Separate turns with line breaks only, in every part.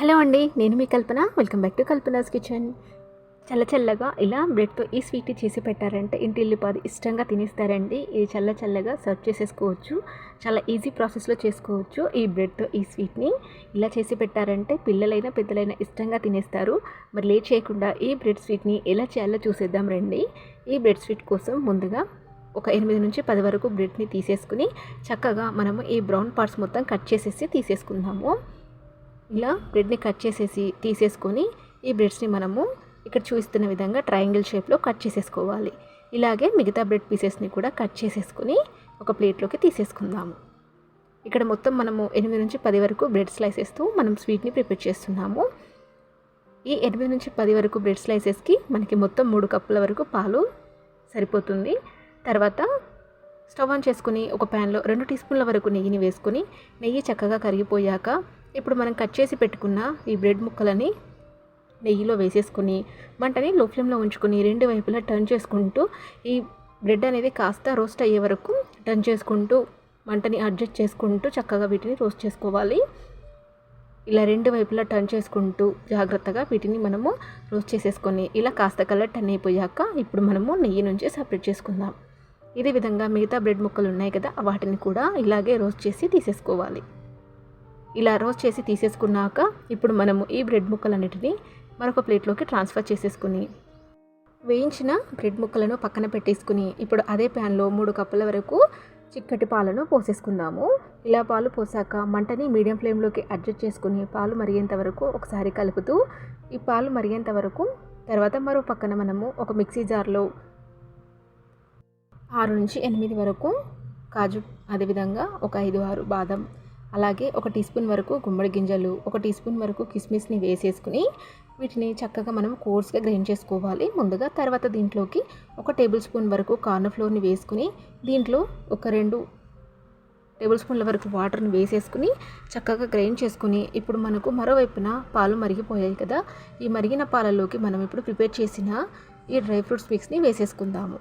Hello అండి నేను మీ Kalpana. Welcome back to Kalpana's kitchen. చల్ల చల్లగా ఇలా బ్రెడ్తో ఈ స్వీట్ చేసి పెట్టారంటే ఇంటిల్లిపాది ఇష్టంగా తినేస్తారండి. ఇది చల్ల చల్లగా సర్వ్ చేసేసుకోవచ్చు. చాలా ఈజీ ప్రాసెస్లో చేసుకోవచ్చు ఈ బ్రెడ్తో ఈ స్వీట్ని. ఇలా చేసి పెట్టారంటే పిల్లలైనా పెద్దలైనా ఇష్టంగా తినేస్తారు. మరి లేట్ చేయకుండా ఈ బ్రెడ్ స్వీట్ని ఎలా చేయాలో చూసేద్దాం రండి. ఈ బ్రెడ్ స్వీట్ కోసం ముందుగా ఒక ఎనిమిది నుంచి పది వరకు బ్రెడ్ని తీసేసుకుని చక్కగా మనము ఈ బ్రౌన్ పార్ట్స్ మొత్తం కట్ చేసేసి తీసేసుకుందాము. ఇలా బ్రెడ్ని కట్ చేసేసి తీసేసుకొని ఈ బ్రెడ్స్ని మనము ఇక్కడ చూపిస్తున్న విధంగా ట్రయాంగిల్ షేప్లో కట్ చేసేసుకోవాలి. ఇలాగే మిగతా బ్రెడ్ పీసెస్ని కూడా కట్ చేసేసుకొని ఒక ప్లేట్లోకి తీసేసుకుందాము. ఇక్కడ మొత్తం మనము ఎనిమిది నుంచి పది వరకు బ్రెడ్ స్లైసెస్తో మనం స్వీట్ని ప్రిపేర్ చేస్తున్నాము. ఈ ఎనిమిది నుంచి పది వరకు బ్రెడ్ స్లైసెస్కి మనకి మొత్తం మూడు కప్పుల వరకు పాలు సరిపోతుంది. తర్వాత స్టవ్ ఆన్ చేసుకుని ఒక ప్యాన్లో రెండు టీ స్పూన్ల వరకు నెయ్యిని వేసుకొని నెయ్యి చక్కగా కరిగిపోయాక ఇప్పుడు మనం కట్ చేసి పెట్టుకున్న ఈ బ్రెడ్ ముక్కలని నెయ్యిలో వేసేసుకుని మంటని లో ఫ్లేమ్లో ఉంచుకొని రెండు వైపులా టర్న్ చేసుకుంటూ ఈ బ్రెడ్ అనేది కాస్త రోస్ట్ అయ్యే వరకు టర్న్ చేసుకుంటూ మంటని అడ్జస్ట్ చేసుకుంటూ చక్కగా వీటిని రోస్ట్ చేసుకోవాలి. ఇలా రెండు వైపులా టర్న్ చేసుకుంటూ జాగ్రత్తగా వీటిని మనము రోస్ట్ చేసేసుకొని ఇలా కాస్త కలర్ టర్న్ అయిపోయాక ఇప్పుడు మనము నెయ్యి నుంచి సపరేట్ చేసుకుందాం. ఇదే విధంగా మిగతా బ్రెడ్ ముక్కలు ఉన్నాయి కదా వాటిని కూడా ఇలాగే రోస్ట్ చేసి తీసేసుకోవాలి. ఇలా రోస్ట్ చేసి తీసేసుకున్నాక ఇప్పుడు మనము ఈ బ్రెడ్ ముక్కలన్నిటిని మరొక ప్లేట్లోకి ట్రాన్స్ఫర్ చేసేసుకుని వేయించిన బ్రెడ్ ముక్కలను పక్కన పెట్టేసుకుని ఇప్పుడు అదే ప్యాన్లో మూడు కప్పుల వరకు చిక్కటి పాలను పోసేసుకుందాము. ఇలా పాలు పోసాక మంటని మీడియం ఫ్లేమ్లోకి అడ్జస్ట్ చేసుకుని పాలు మరిగేంత వరకు ఒకసారి కలుపుతూ ఈ పాలు మరిగేంత వరకు తర్వాత మరో పక్కన మనము ఒక మిక్సీ జార్లో ఆరు నుంచి ఎనిమిది వరకు కాజు అదేవిధంగా ఒక ఐదు ఆరు బాదం అలాగే ఒక టీ స్పూన్ వరకు గుమ్మడి గింజలు ఒక టీ స్పూన్ వరకు కిస్మిస్ని వేసేసుకుని వీటిని చక్కగా మనం కోర్స్గా గ్రైండ్ చేసుకోవాలి. ముందుగా తర్వాత దీంట్లోకి ఒక టేబుల్ స్పూన్ వరకు కార్న్ ఫ్లోర్ని వేసుకుని దీంట్లో ఒక రెండు టేబుల్ స్పూన్ల వరకు వాటర్ని వేసేసుకుని చక్కగా గ్రైండ్ చేసుకుని ఇప్పుడు మనకు మరోవైపున పాలు మరిగిపోయాయి కదా. ఈ మరిగిన పాలలోకి మనం ఇప్పుడు ప్రిపేర్ చేసిన ఈ డ్రై ఫ్రూట్స్ మిక్స్ని వేసేసుకుందాము.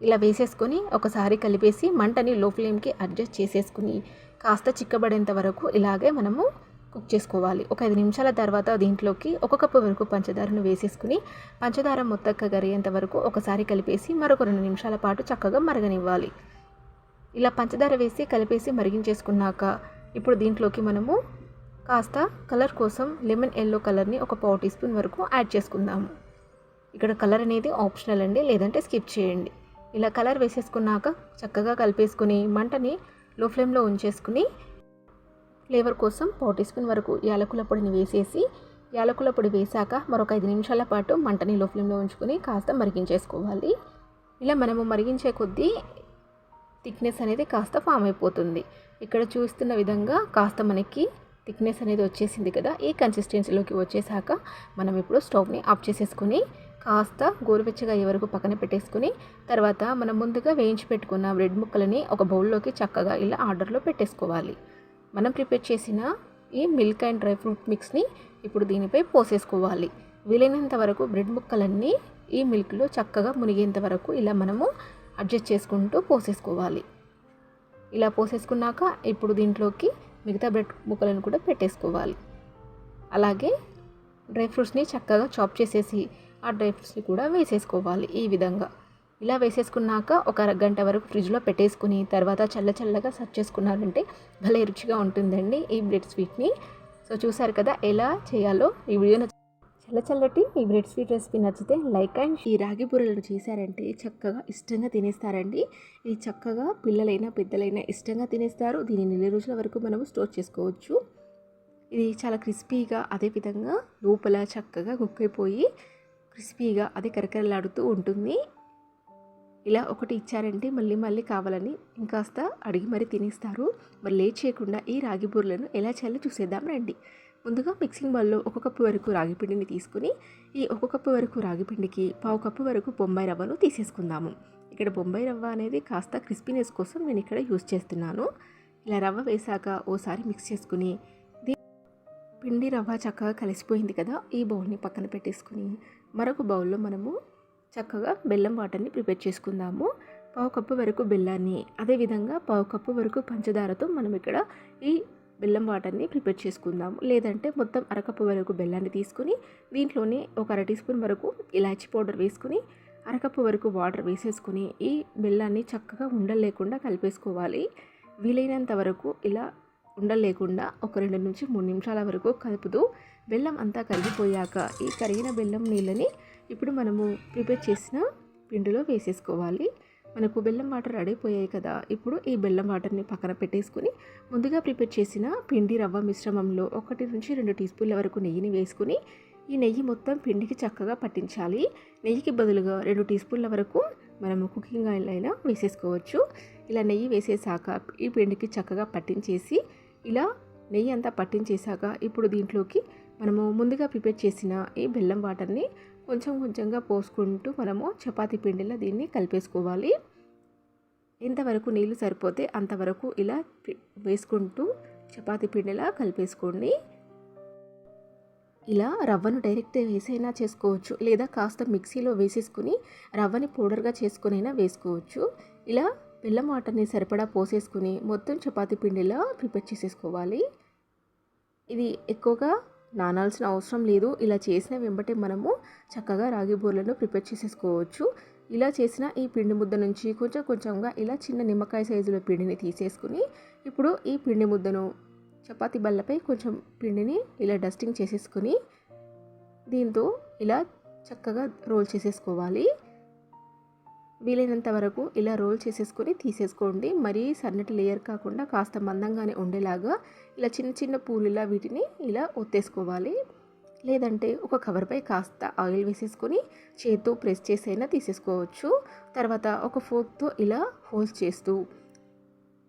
ఇలా వేసేసుకొని ఒకసారి కలిపేసి మంటని లో ఫ్లేమ్కి అడ్జస్ట్ చేసేసుకుని కాస్త చిక్కబడేంత వరకు ఇలాగే మనము కుక్ చేసుకోవాలి. ఒక ఐదు నిమిషాల తర్వాత దీంట్లోకి ఒక కప్పు వరకు పంచదారను వేసేసుకుని పంచదార మొత్తక్క గరిగేంత వరకు ఒకసారి కలిపేసి మరొక రెండు నిమిషాల పాటు చక్కగా మరగనివ్వాలి. ఇలా పంచదార వేసి కలిపేసి మరిగించేసుకున్నాక ఇప్పుడు దీంట్లోకి మనము కాస్త కలర్ కోసం లెమన్ ఎల్లో కలర్ని ఒక పావు టీ స్పూన్ వరకు యాడ్ చేసుకుందాము. ఇక్కడ కలర్ అనేది ఆప్షనల్ అండి లేదంటే స్కిప్ చేయండి. ఇలా కలర్ వేసేసుకున్నాక చక్కగా కలిపేసుకుని మంటని లో ఫ్లేమ్లో ఉంచేసుకుని ఫ్లేవర్ కోసం పావు టీ స్పూన్ వరకు యాలకుల పొడిని వేసేసి యాలకుల పొడి వేసాక మరొక ఐదు నిమిషాల పాటు మంటని లో ఫ్లేమ్లో ఉంచుకొని కాస్త మరిగించేసుకోవాలి. ఇలా మనము మరిగించే కొద్దీ థిక్నెస్ అనేది కాస్త ఫామ్ అయిపోతుంది. ఇక్కడ చూస్తున్న విధంగా కాస్త మనకి థిక్నెస్ అనేది వచ్చేసింది కదా ఈ కన్సిస్టెన్సీలోకి వచ్చేసాక మనం ఇప్పుడు స్టవ్ని ఆఫ్ చేసేసుకుని కాస్త గోరువెచ్చగా అయ్యే వరకు పక్కన పెట్టేసుకుని తర్వాత మనం ముందుగా వేయించి పెట్టుకున్న బ్రెడ్ ముక్కలని ఒక బౌల్లోకి చక్కగా ఇలా ఆర్డర్లో పెట్టేసుకోవాలి. మనం ప్రిపేర్ చేసిన ఈ మిల్క్ అండ్ డ్రై ఫ్రూట్ మిక్స్ని ఇప్పుడు దీనిపై పోసేసుకోవాలి. వీలైనంత వరకు బ్రెడ్ ముక్కలన్నీ ఈ మిల్క్లో చక్కగా మునిగేంత వరకు ఇలా మనము అడ్జస్ట్ చేసుకుంటూ పోసేసుకోవాలి. ఇలా పోసేసుకున్నాక ఇప్పుడు దీంట్లోకి మిగతా బ్రెడ్ ముక్కలను కూడా పెట్టేసుకోవాలి. అలాగే డ్రై ఫ్రూట్స్ని చక్కగా చాప్ చేసేసి ఆ డ్రై ఫ్రూట్స్ని కూడా వేసేసుకోవాలి ఈ విధంగా. ఇలా వేసేసుకున్నాక ఒక అరగంట వరకు ఫ్రిడ్జ్లో పెట్టేసుకుని తర్వాత చల్ల చల్లగా సర్వ్ చేసుకున్నారంటే భలే రుచిగా ఉంటుందండి ఈ బ్రెడ్ స్వీట్ని. సో చూసారు కదా ఎలా చేయాలో ఈ వీడియో చల్ల చల్లటి ఈ బ్రెడ్ స్వీట్ రెసిపీ నచ్చితే లైక్ అండ్ ఈ రాగి బూరెలను చేశారంటే చక్కగా ఇష్టంగా తినేస్తారండి. ఇది చక్కగా పిల్లలైనా పెద్దలైనా ఇష్టంగా తినేస్తారు. దీన్ని నెల రోజుల వరకు మనము స్టోర్ చేసుకోవచ్చు. ఇది చాలా క్రిస్పీగా అదేవిధంగా లోపల చక్కగా కుక్ అయిపోయి క్రిస్పీగా అదే కరకరలాడుతూ ఉంటుంది. ఇలా ఒకటి ఇచ్చారంటే మళ్ళీ మళ్ళీ కావాలని ఇంకాస్త అడిగి మరీ తినేస్తారు. మరి లేట్ చేయకుండా ఈ రాగి బూరలను ఎలా చేయాలో చూసేద్దాం రండి. ముందుగా మిక్సింగ్ బౌల్లో ఒక కప్పు వరకు రాగి పిండిని తీసుకుని ఈ ఒక కప్పు వరకు రాగి పిండికి పావు కప్పు వరకు బొంబాయి రవ్వను తీసేసుకుందాము. ఇక్కడ బొంబాయి రవ్వ అనేది కాస్త క్రిస్పీనెస్ కోసం నేను ఇక్కడ యూస్ చేస్తున్నాను. ఇలా రవ్వ వేసాక ఓసారి మిక్స్ చేసుకుని పిండి రవ్వ చక్కగా కలిసిపోయింది కదా ఈ బౌల్ని పక్కన పెట్టేసుకుని మరొక బౌల్లో మనము చక్కగా బెల్లం వాటర్ని ప్రిపేర్ చేసుకుందాము. పావు కప్పు వరకు బెల్లాన్ని అదేవిధంగా పావు కప్పు వరకు పంచదారతో మనం ఇక్కడ ఈ బెల్లం వాటర్ని ప్రిపేర్ చేసుకుందాము. లేదంటే మొత్తం అరకప్పు వరకు బెల్లాన్ని తీసుకుని దీంట్లోనే ఒక అర టీ స్పూన్ వరకు ఇలాచి పౌడర్ వేసుకుని అరకప్పు వరకు వాటర్ వేసేసుకుని ఈ బెల్లాన్ని చక్కగా ఉండలేకుండా కలిపేసుకోవాలి. వీలైనంత వరకు ఇలా ఉండలేకుండా ఒక రెండు నుంచి మూడు నిమిషాల వరకు కలుపుతూ బెల్లం అంతా కరిగిపోయాక ఈ కరిగిన బెల్లం నీళ్ళని ఇప్పుడు మనము ప్రిపేర్ చేసిన పిండిలో వేసేసుకోవాలి. మనకు బెల్లం వాటర్ రెడీ అయిపోయాయి కదా ఇప్పుడు ఈ బెల్లం వాటర్ని పక్కన పెట్టేసుకుని ముందుగా ప్రిపేర్ చేసిన పిండి రవ్వ మిశ్రమంలో ఒకటి నుంచి రెండు టీ స్పూన్ల వరకు నెయ్యిని వేసుకుని ఈ నెయ్యి మొత్తం పిండికి చక్కగా పట్టించాలి. నెయ్యికి బదులుగా రెండు టీ స్పూన్ల వరకు మనము కుకింగ్ ఆయిల్ అయినా వేసేసుకోవచ్చు. ఇలా నెయ్యి వేసేసాక ఈ పిండికి చక్కగా పట్టించేసి ఇలా నెయ్యి అంతా పట్టించేశాక ఇప్పుడు దీంట్లోకి మనము ముందుగా ప్రిపేర్ చేసిన ఈ బెల్లం వాటర్ని కొంచెం కొంచెంగా పోసుకుంటూ మనము చపాతీ పిండిలో దీన్ని కలిపేసుకోవాలి. ఎంతవరకు నీళ్ళు సరిపోతే అంతవరకు ఇలా వేసుకుంటూ చపాతీ పిండిలా కలిపేసుకోండి. ఇలా రవ్వను డైరెక్ట్ వేసైనా చేసుకోవచ్చు లేదా కాస్త మిక్సీలో వేసేసుకుని రవ్వని పౌడర్గా చేసుకునైనా వేసుకోవచ్చు. ఇలా బెల్లం వాటర్ని సరిపడా పోసేసుకుని మొత్తం చపాతీ పిండిలా ప్రిపేర్ చేసేసుకోవాలి. ఇది ఎక్కువగా నానాల్సిన అవసరం లేదు. ఇలా చేసిన వెంబటే మనము చక్కగా రాగి బూరెలను ప్రిపేర్ చేసేసుకోవచ్చు. ఇలా చేసిన ఈ పిండి ముద్ద నుంచి కొంచెం కొంచెంగా ఇలా చిన్న నిమ్మకాయ సైజులో పిండిని తీసేసుకుని ఇప్పుడు ఈ పిండి ముద్దను చపాతి బల్లపై కొంచెం పిండిని ఇలా డస్టింగ్ చేసేసుకుని దీంతో ఇలా చక్కగా రోల్ చేసేసుకోవాలి. వీలైనంత వరకు ఇలా రోల్ చేసేసుకొని తీసేసుకోండి. మరీ సన్నటి లేయర్ కాకుండా కాస్త మందంగానే ఉండేలాగా ఇలా చిన్న చిన్న పూలులా వీటిని ఇలా ఒత్తేసుకోవాలి. లేదంటే ఒక కవర్పై కాస్త ఆయిల్ వేసేసుకొని చేతితో ప్రెస్ చేసైనా తీసేసుకోవచ్చు. తర్వాత ఒక ఫోక్తో ఇలా హోల్స్ చేస్తూ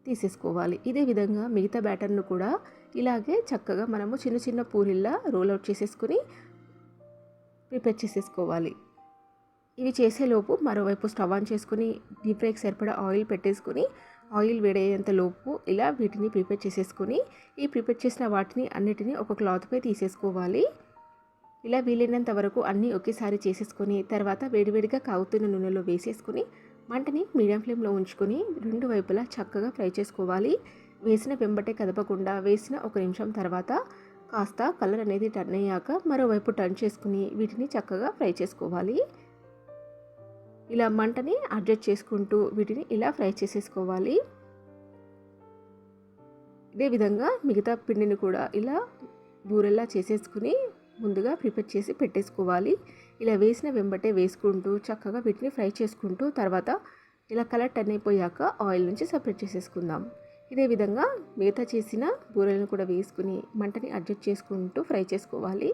తీసేసుకోవాలి. ఇదే విధంగా మిగతా బ్యాటర్ను కూడా ఇలాగే చక్కగా మనము చిన్న చిన్న పూరిల్లా రోల్ అవుట్ చేసేసుకుని ప్రిపేర్ చేసేసుకోవాలి. ఇవి చేసేలోపు మరోవైపు స్టవ్ ఆన్ చేసుకుని డీప్ ఫ్రైకి సరిపడా ఆయిల్ పెట్టేసుకుని ఆయిల్ వేడయ్యేంత లోపు ఇలా వీటిని ప్రిపేర్ చేసేసుకుని ఈ ప్రిపేర్ చేసిన వాటిని అన్నిటినీ ఒక క్లాత్పై తీసేసుకోవాలి. ఇలా వీలైనంత వరకు అన్నీ ఒకేసారి చేసేసుకొని తర్వాత వేడివేడిగా కాగుతున్న నూనెలో వేసేసుకుని మంటని మీడియం ఫ్లేమ్లో ఉంచుకొని రెండు వైపులా చక్కగా ఫ్రై చేసుకోవాలి. వేసిన వెంబటే కదపకుండా వేసిన ఒక నిమిషం తర్వాత కాస్త కలర్ అనేది టర్న్ అయ్యాక మరోవైపు టర్న్ చేసుకుని వీటిని చక్కగా ఫ్రై చేసుకోవాలి. ఇలా మంటని అడ్జస్ట్ చేసుకుంటూ వీటిని ఇలా ఫ్రై చేసేసుకోవాలి. ఇదే విధంగా మిగతా పిండిని కూడా ఇలా బూరెల్లా చేసేసుకుని ముందుగా ప్రిపేర్ చేసి పెట్టేసుకోవాలి. ఇలా వేసిన వెంబటే వేసుకుంటూ చక్కగా వీటిని ఫ్రై చేసుకుంటూ తర్వాత ఇలా కలర్ టర్న్ అయిపోయాక ఆయిల్ నుంచి సపరేట్ చేసేసుకుందాం. ఇదే విధంగా మిగతా చేసిన బూరెలను కూడా వేసుకుని మంటని అడ్జస్ట్ చేసుకుంటూ ఫ్రై చేసుకోవాలి.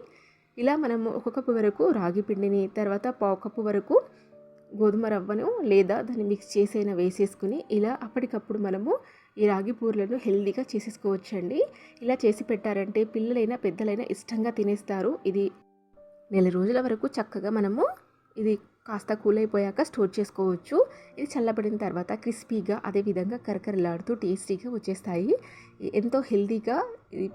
ఇలా మనము ఒక కప్పు వరకు రాగి పిండిని తర్వాత పావు కప్పు వరకు గోధుమ రవ్వను లేదా దాన్ని మిక్స్ చేసైనా వేసేసుకుని ఇలా అప్పటికప్పుడు మనము ఈ రాగి పూర్లను హెల్దీగా చేసేసుకోవచ్చండి. ఇలా చేసి పెట్టారంటే పిల్లలైనా పెద్దలైనా ఇష్టంగా తినేస్తారు. ఇది నెల రోజుల వరకు చక్కగా మనము ఇది కాస్త కూల్ అయిపోయాక స్టోర్ చేసుకోవచ్చు. ఇది చల్లబడిన తర్వాత క్రిస్పీగా అదేవిధంగా కరకరలాడుతూ టేస్టీగా వచ్చేస్తాయి. ఎంతో హెల్తీగా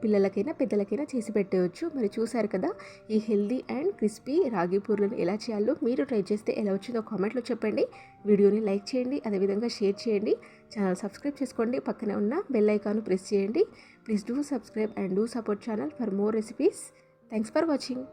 పిల్లలకైనా పెద్దలకైనా చేసి పెట్టవచ్చు. మరి చూసారు కదా ఈ హెల్దీ అండ్ క్రిస్పీ రాగి పూర్లను ఎలా చేయాలో మీరు ట్రై చేస్తే ఎలా వచ్చిందో కామెంట్లో చెప్పండి. వీడియోని లైక్ చేయండి అదేవిధంగా షేర్ చేయండి. ఛానల్ సబ్స్క్రైబ్ చేసుకోండి పక్కనే ఉన్న బెల్ ఐకాన్ ప్రెస్ చేయండి. Please do subscribe and do support channel for more recipes. Thanks for watching.